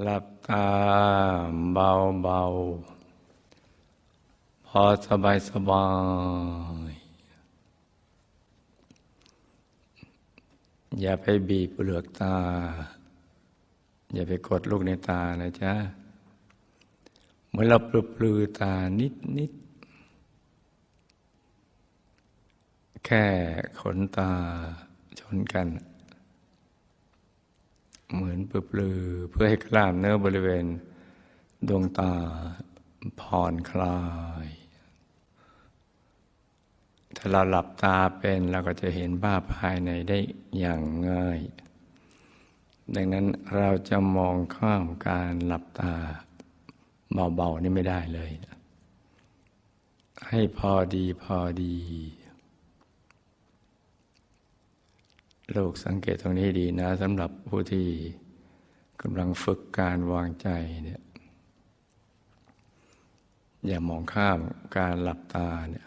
หลับตาเบาเบาๆพอสบายสบาย อย่าไปบีบเปลือกตา อย่าไปกดลูกในตานะจ๊ะเมื่อเราปลือปลือตานิดนิด แค่ขนตาชนกัน เหมือนปลือๆเพื่อให้กล้ามเนื้อบริเวณ ดวงตาผ่อนคลาย ถ้าเราหลับตาเป็นเราก็จะเห็นภาพภายในได้อย่างง่าย ดังนั้นเราจะมองข้ามการหลับตาเบาๆนี่ไม่ได้เลย ให้พอดีพอดี ลูกสังเกตตรงนี้ดีนะสำหรับผู้ที่กำลังฝึกการวางใจเนี่ยอย่ามองข้ามการหลับตาเนี่ย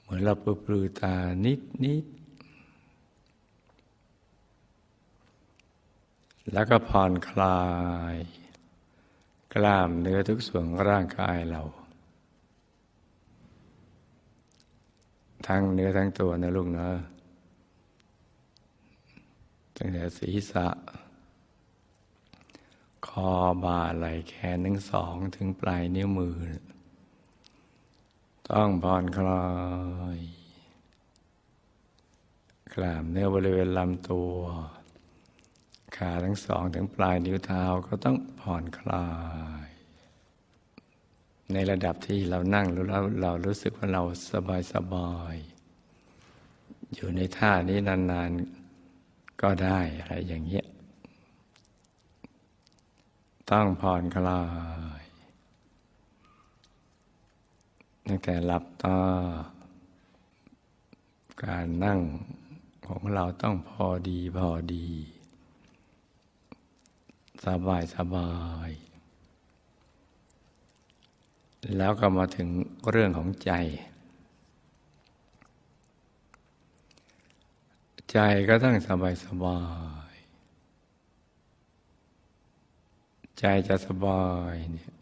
เหมือนเราปลือตานิดนิดแล้วก็ผ่อนคลาย กล้ามเนื้อทุกส่วนของร่างกายเรา ทั้งเนื้อทั้งตัวนะลูกเนาะ ตั้งแต่ศีรษะ คอบ่าไหล่แขนทั้งสองถึงปลายนิ้วมือ ต้องผ่อนคลายกล้ามเนื้อบริเวณลำตัว ขาทั้งสองถึงปลายนิ้วเท้าก็ต้องผ่อนคลาย ในระดับที่เรานั่งแล้วเรารู้สึกว่าเราสบายสบาย อยู่ในท่านี้นานๆ ก็ได้อะไรอย่างเงี้ยต้องผ่อนคลายตั้งแต่หลับตาการนั่งของเราต้องพอดีพอดี สบายสบาย แล้วก็มาถึงเรื่องของใจ ใจก็ต้องสบายสบาย ใจจะสบายเนี่ย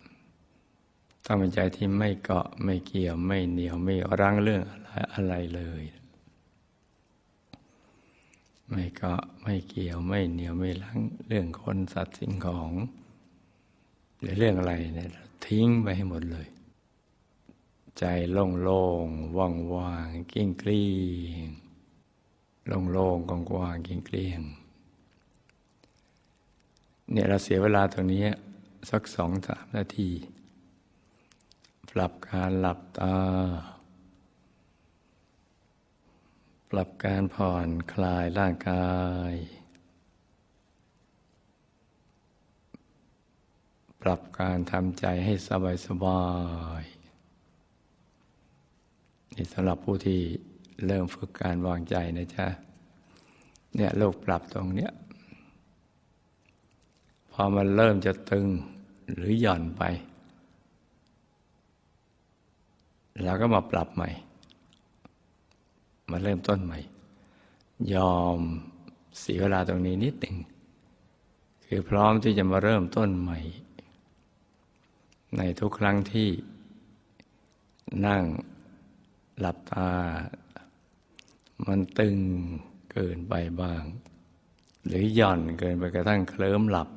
ต้องเป็นใจที่ไม่เกาะไม่เกี่ยวไม่เหนียวไม่รั้งเรื่องอะไรอะไรเลย ไม่เกาะไม่เกี่ยวไม่เหนียวไม่รั้งเรื่องคนสัตว์สิ่งของ หรือเรื่องอะไรเนี่ยทิ้งไปให้หมดเลย ใจโล่งโล่งว่างว่างกิ้งกลี้ง โล่งโล่งกว้างๆกิ้งเกลี้ยงเนี่ยเราเสียเวลาตรงนี้สักสองสามนาที ปรับการหลับตา ปรับการผ่อนคลายร่างกาย ปรับการทำใจให้สบายสบายนี่สำหรับผู้ที่ เริ่มฝึกการวางใจนะจ๊ะเนี่ยโลกปรับตรงเนี้ยพอมันเริ่มจะตึงหรือหย่อนไปแล้วก็มาปรับใหม่ มาเริ่มต้นใหม่ ยอมเสียเวลาตรงนี้นิดหนึ่งคือพร้อมที่จะมาเริ่มต้นใหม่ ในทุกครั้งที่นั่งหลับตา มันตึงเกินไปบ้าง หรือหย่อนเกินไปกระทั่งเคลิ้มหลับ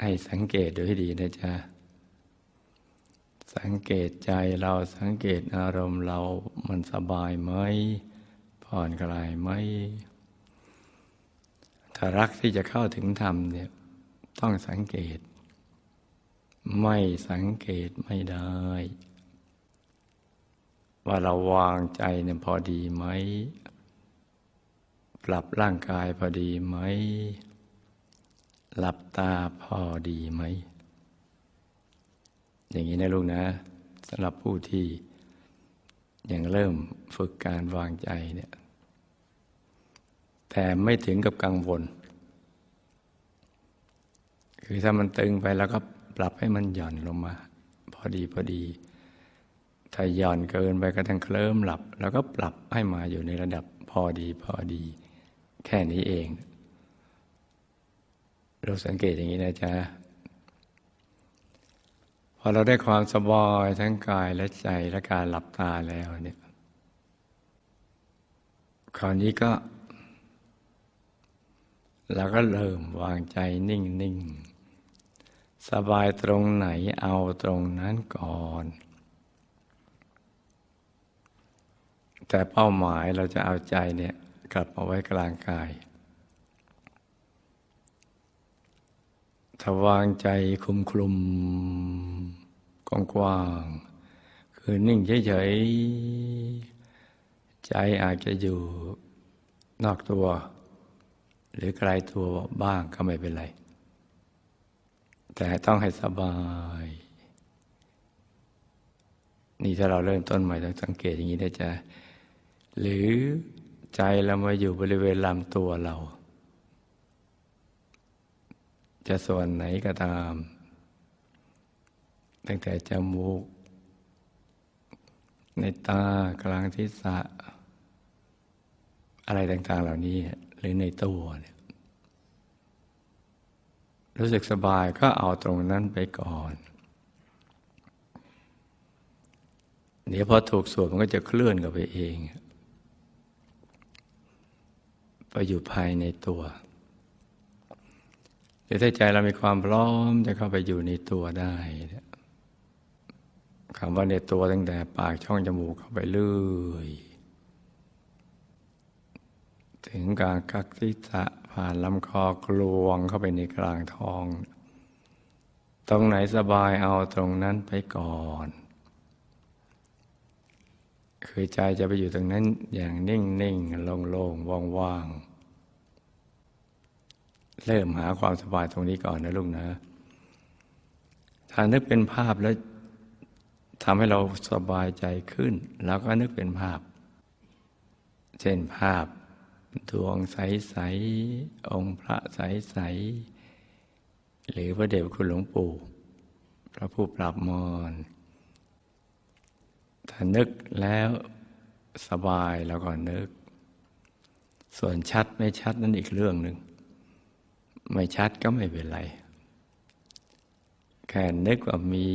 ให้สังเกตดูให้ดีนะจ๊ะ สังเกตใจเราสังเกตอารมณ์เรามันสบายไหมผ่อนคลายไหมถ้ารักที่จะเข้าถึงธรรมเนี่ยต้องสังเกต ไม่สังเกตไม่ได้ ว่าเราวางใจเนี่ยพอดีไหม ปรับร่างกายพอดีไหม หลับตาพอดีไหม อย่างนี้นะลูกนะสำหรับผู้ที่ยังเริ่มฝึกการวางใจเนี่ยแต่ไม่ถึงกับกังวล คือถ้ามันตึงไปแล้วก็ปรับให้มันหย่อนลงมา พอดีพอดี ถ้าหย่อนเกินไปก็ทั้งเคลิ้มหลับ แล้วก็ปรับให้มาอยู่ในระดับพอดีพอดี แค่นี้เอง เราสังเกตอย่างนี้นะจ๊ะ พอเราได้ความสบายทั้งกายและใจและการหลับตาแล้วเนี่ยคราวนี้ก็เราก็เริ่มวางใจนิ่งนิ่งสบายตรงไหนเอาตรงนั้นก่อน แต่เป้าหมายเราจะเอาใจเนี่ยกลับมาไว้กลางกาย ถ้าวางใจคุมคลุมกว้างกว้างคือนิ่งเฉยๆ ใจอาจจะอยู่นอกตัว หรือไกลตัวบ้างก็ไม่เป็นไร แต่ต้องให้สบายนี่ถ้าเราเริ่มต้นใหม่ต้องสังเกตอย่างนี้ได้จะ หรือใจเรามาอยู่บริเวณลำตัวเรา จะส่วนไหนก็ตาม ตั้งแต่จมูก ในตากลางทิศะอะไรต่างๆเหล่านี้ หรือในตัวเนี่ยรู้สึกสบายก็เอาตรงนั้นไปก่อน เดี๋ยวพอถูกส่วนมันก็จะเคลื่อนกับไปเอง ไปอยู่ภายในตัวดี๋ยวถ้าใจเรามีความพร้อมจะเข้าไปอยู่ในตัวได้คำว่าในตัวตั้งแต่ปากช่องจมูกเข้าไปเรื่อยถึงการกักทิศะผ่านลำคอกลวงเข้าไปในกลางท้อง ตรงไหนสบายเอาตรงนั้นไปก่อนคือใจจะไปอยู่ตรงนั้นอย่างนิ่งนิ่งโล่งโล่งว่างว่าง เริ่มหาความสบายตรงนี้ก่อนนะลูกนะ ถ้านึกเป็นภาพแล้วทำให้เราสบายใจขึ้น แล้วก็นึกเป็นภาพ เช่นภาพดวงใส ๆ องค์พระใส ๆ หรือพระเดชคุณหลวงปู่ พระผู้ปราบมรถ้านึกแล้วสบายแล้วก็นึก ส่วนชัดไม่ชัดนั่นอีกเรื่องหนึ่ง ไม่ชัดก็ไม่เป็นไร แค่นึกว่ามี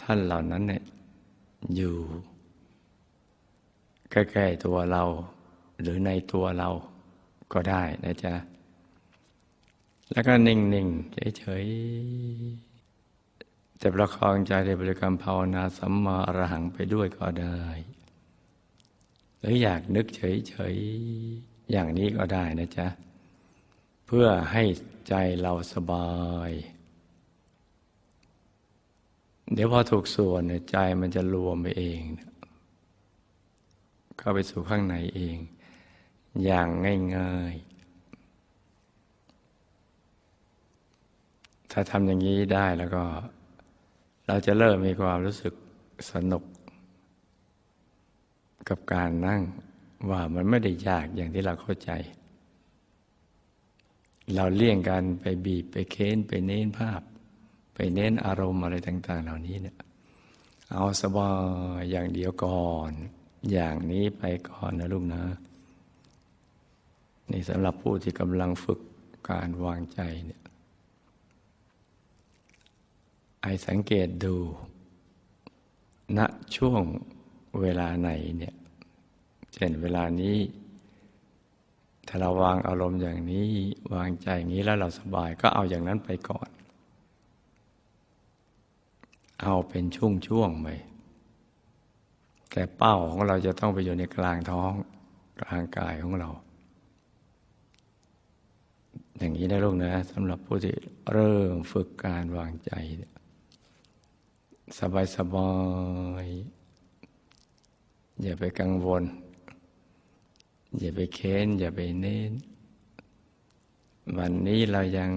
ท่านเหล่านั้นเนี่ยอยู่ใกล้ๆตัวเรา หรือในตัวเราก็ได้นะจ๊ะ แล้วก็นิ่งๆเฉยๆจะประคองใจในบริกรรมภาวนาสัมมาอรหังไปด้วยก็ได้ หรืออยากนึกเฉยๆอย่างนี้ก็ได้นะจ๊ะ พื่อให้ใจเราสบาย เดี๋ยวพอถูกส่วนใจมันจะรวมไปเอง เข้าไปสู่ข้างในเอง อย่างง่ายๆ ถ้าทำอย่างนี้ได้แล้วก็ เราจะเริ่มมีความรู้สึกสนุก กับการนั่งว่ามันไม่ได้ยากอย่างที่เราเข้าใจ เราเลี่ยงกันไปบีบไปเค้นไปเน้นภาพ ไปเน้นอารมณ์อะไรต่าง ๆ เหล่านี้เนี่ยเอาสบายอย่างเดียวก่อน อย่างนี้ไปก่อนนะลูกนะนี่สำหรับผู้ที่กำลังฝึกการวางใจเนี่ยไอสังเกตดู ณช่วงเวลาไหนเนี่ยเช่นเวลานี้ ถ้าเราวางอารมณ์อย่างนี้ วางใจอย่างนี้แล้วเราสบายก็เอาอย่างนั้นไปก่อน เอาเป็นช่วงๆไปแต่เป้าของเราจะต้องไปอยู่ในกลางท้องกลางกายของเรา อย่างนี้นะลูกนะสำหรับผู้ที่เริ่มฝึกการวางใจ สบายสบายอย่าไปกังวล อย่าไปเค้น อย่าไปเน้น วันนี้เรายัง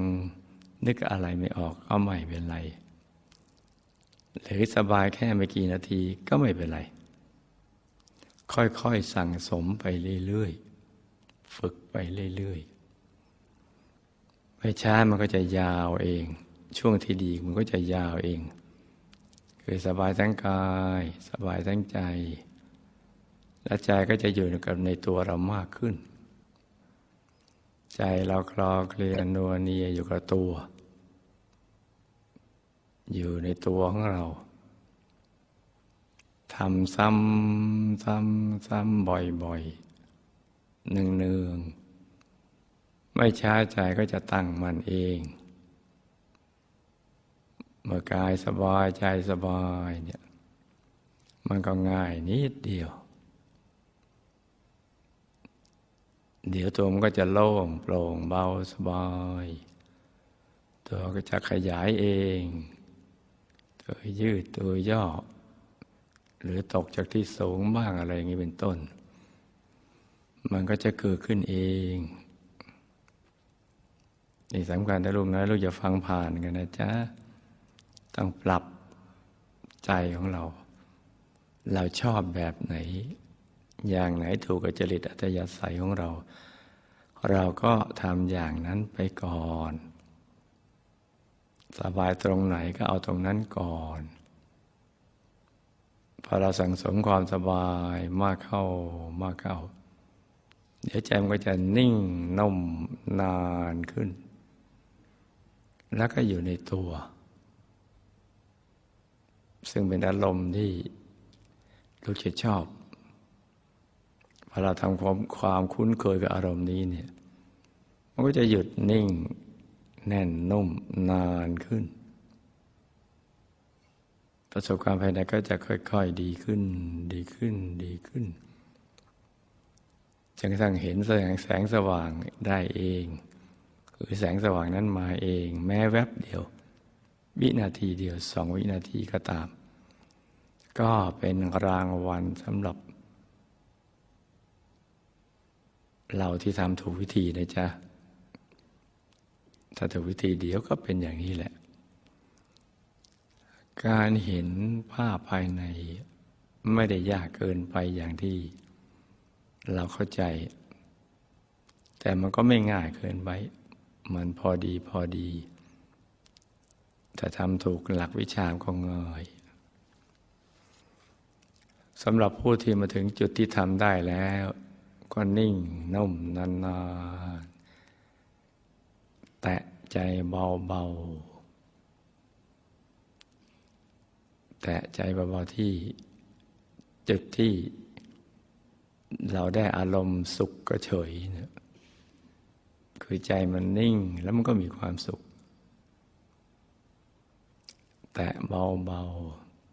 นึกอะไรไม่ออกก็ไม่เป็นไร หรือสบายแค่ไม่กี่นาทีก็ไม่เป็นไร ค่อยๆสั่งสมไปเรื่อยๆ ฝึกไปเรื่อยๆไม่ช้ามันก็จะยาวเอง ช่วงที่ดีมันก็จะยาวเอง คือสบายทั้งกาย สบายทั้งใจ และใจก็จะอยู่กับในตัวเรามากขึ้น ใจเราคลอเคลียนัวเนียอยู่กับตัว อยู่ในตัวของเราทำซ้ำซ้ำซ้ำบ่อยๆเนืองๆไม่ช้าใจก็จะตั้งมันเอง เมื่อกายสบายใจสบายเนี่ยมันก็ง่ายนิดเดียว เดี๋ยวตัวมันก็จะโล่งโปร่งเบาสบาย ตัวก็จะขยายเอง ตัวยืดตัวย่อ หรือตกจากที่สูงบ้างอะไรอย่างนี้เป็นต้น มันก็จะเกิดขึ้นเองนี่สำคัญถ้าลูกน้อยลูกจะฟังผ่านกันนะจ๊ะ ต้องปรับใจของเรา เราชอบแบบไหน อย่างไหนถูกกับจริตอัตยาศัยของเรา เราก็ทำอย่างนั้นไปก่อน สบายตรงไหนก็เอาตรงนั้นก่อน พอเราสั่งสมความสบายมากเข้ามากเข้า เดี๋ยวใจมันก็จะนิ่งนุ่มนานขึ้น แล้วก็อยู่ในตัว ซึ่งเป็นอารมณ์ที่ลูกจะชอบ พอเราทำความความคุ้นเคยกับอารมณ์นี้เนี่ย มันก็จะหยุดนิ่งแน่นนุ่มนานขึ้น ประสบการณ์ภายในก็จะค่อย ๆ ดีขึ้น ดีขึ้น ดีขึ้นจนกระทั่งเห็นแสงแสงสว่างได้เอง คือแสงสว่างนั้นมาเอง แม้แวบเดียว วินาทีเดียวสองวินาทีก็ตาม ก็เป็นรางวัลสำหรับ เราที่ทำถูกวิธีนะจ๊ะ ถ้าถูกวิธีเดียวก็เป็นอย่างนี้แหละ การเห็นภาพภายในไม่ได้ยากเกินไปอย่างที่เราเข้าใจ แต่มันก็ไม่ง่ายเกินไป มันพอดีพอดี ถ้าทำถูกหลักวิชาก็ง่ายสำหรับผู้ที่มาถึงจุดที่ทำได้แล้ว ก็นิ่งนุ่มนานๆ แตะใจเบาๆ แตะใจเบาๆที่จุดที่เราได้อารมณ์สุขก็เฉยเนี่ยคือใจมันนิ่งแล้วมันก็มีความสุข แต่เบา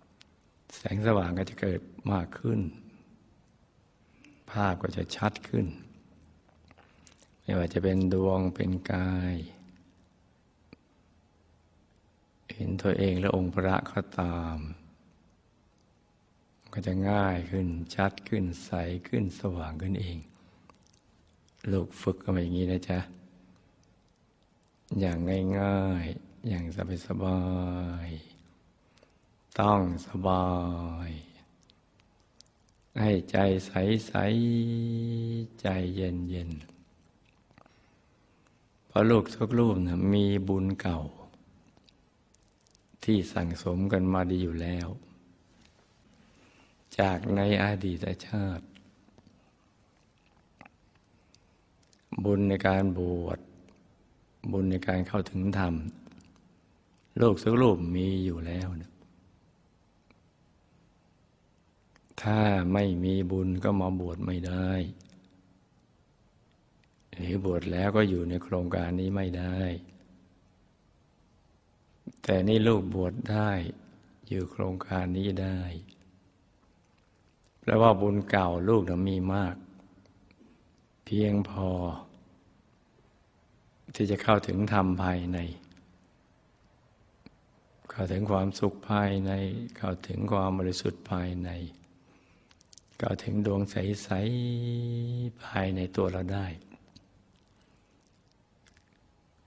ๆ แสงสว่างก็จะเกิดมากขึ้น ภาพก็จะชัดขึ้น ไม่ว่าจะเป็นดวงเป็นกาย เห็นตัวเองและองค์พระก็ตาม ก็จะง่ายขึ้นชัดขึ้นใสขึ้นสว่างขึ้นเอง ลูกฝึกกันอย่างนี้นะจ๊ะ อย่างง่ายๆ อย่างสบายๆ ต้องสบาย ให้ใจใสใสใจเย็นเย็นเพราะลูกทุกรูปนะมีบุญเก่า ที่สั่งสมกันมาดีอยู่แล้ว จากในอดีตชาติ บุญในการบวชบุญในการเข้าถึงธรรม โลกสักรูปมีอยู่แล้วนะ ถ้าไม่มีบุญก็มาบวชไม่ได้หรือบวชแล้วก็อยู่ในโครงการนี้ไม่ได้ แต่นี่ลูกบวชได้อยู่โครงการนี้ได้แปลว่าบุญเก่าลูกนะมีมาก เพียงพอ ที่จะเข้าถึงธรรมภายใน เข้าถึงความสุขภายใน เข้าถึงความบริสุทธิ์ภายใน เข้าถึงดวงใส ๆ ภายในตัวเราได้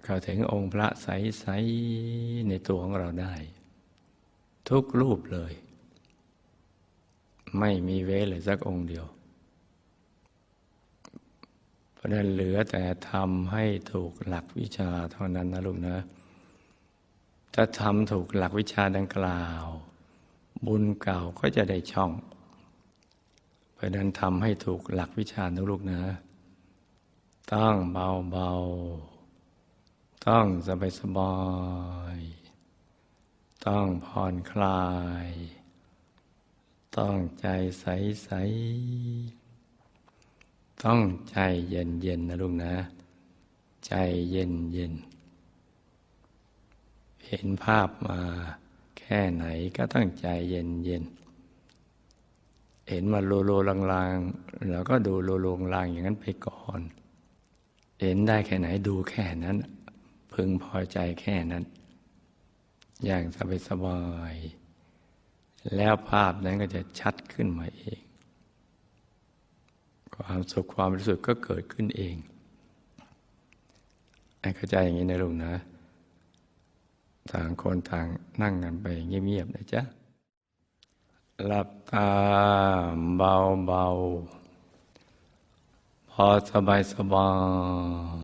เข้าถึงองค์พระใส ๆ ในตัวของเราได้ ทุกรูปเลย ไม่มีเว้เลยสักองค์เดียว เพราะนั้นเหลือแต่ทำให้ถูกหลักวิชาเท่านั้นนะลูกนะ ถ้าทำถูกหลักวิชาดังกล่าว บุญเก่าก็จะได้ช่อง ราะนั้นทำให้ถูกหลักวิชานะลูกนะ ต้องเบาเบาๆ ต้องสบายสบาย ต้องผ่อนคลาย ต้องใจใสใส ต้องใจเย็นเย็นนะลูกนะ ใจเย็นเย็น เห็นภาพมาแค่ไหนก็ต้องใจเย็นเย็น เห็นมาโลโลลางๆเราก็ดูโลโลลางอย่างนั้นไปก่อน เห็นได้แค่ไหนดูแค่นั้น พึงพอใจแค่นั้น อย่างสบายสบายๆแล้วภาพนั้นก็จะชัดขึ้นมาเอง ความสุขความรู้สึกก็เกิดขึ้นเองให้เข้าใจอย่างนี้นะลูกนะ ต่างคนต่างนั่งกันไปเงียบๆนะจ๊ะ หลับตาเบาๆพอสบายสบาย